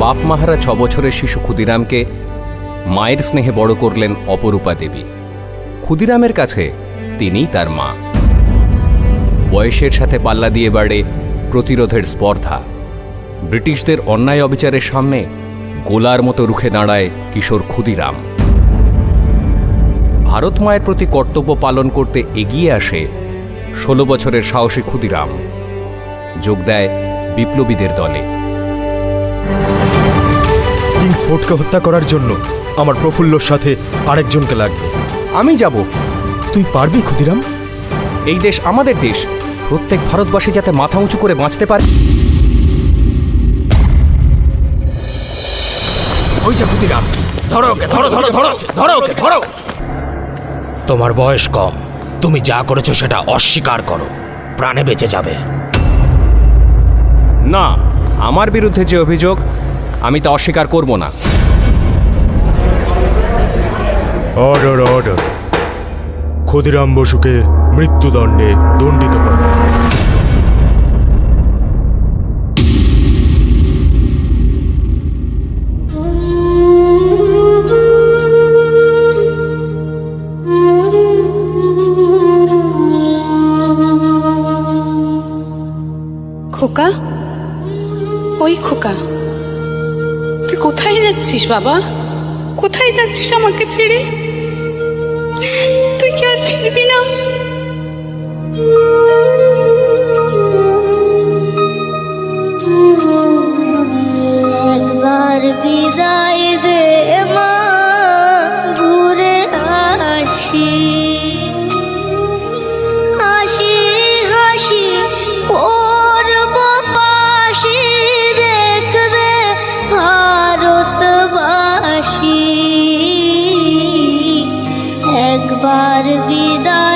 বাপ মাহারা ছ বছরের শিশু ক্ষুদিরামকে মায়ের স্নেহে বড় করলেন অপরূপা দেবী। ক্ষুদিরামের কাছে তিনিই তার মা। বয়সের সাথে পাল্লা দিয়ে বাড়ে প্রতিরোধের স্পর্ধা। ব্রিটিশদের অন্যায় অবিচারের সামনে গোলার মতো রুখে দাঁড়ায় কিশোর ক্ষুদিরাম। ভারত মায়ের প্রতি কর্তব্য পালন করতে এগিয়ে আসে ষোলো বছরের সাহসী ক্ষুদিরাম। যোগ দেয় বিপ্লবীদের দলে। কিংস হত্যা করার জন্য আমার প্রফুল্লর সাথে আরেকজনকে লাগবে। আমি যাব। তুই পারবি ক্ষুদিরাম? এই দেশ আমাদের দেশ। প্রত্যেক ভারতবাসী যাতে মাথা উঁচু করে বাঁচতে পারে। ওই যে ক্ষুদিরাম। ধরো ওকে ধরো ধরো ধরো ধরো ওকে ধরো। তোমার বয়স কম। তুমি যা করেছ সেটা অস্বীকার করো। প্রাণে বেঁচে যাবে। না আমার বিরুদ্ধে যে অভিযোগ আমি তা অস্বীকার করব না। অর্ডার অর্ডার ক্ষুদিরাম বসুকে মৃত্যুদণ্ডে দণ্ডিত কর। খোকা? ওই খোকা। কোথায় যাচ্ছিস বাবা? কোথায় যাচ্ছিস আমাকে ছেড়ে? তুই কি আর ফিরবি না? একবার বিদায়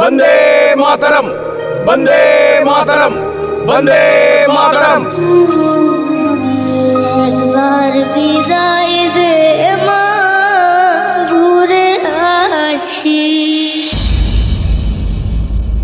வந்தே மாதரம் வந்தே மாதரம் வந்தே மாதரம் பிதாய்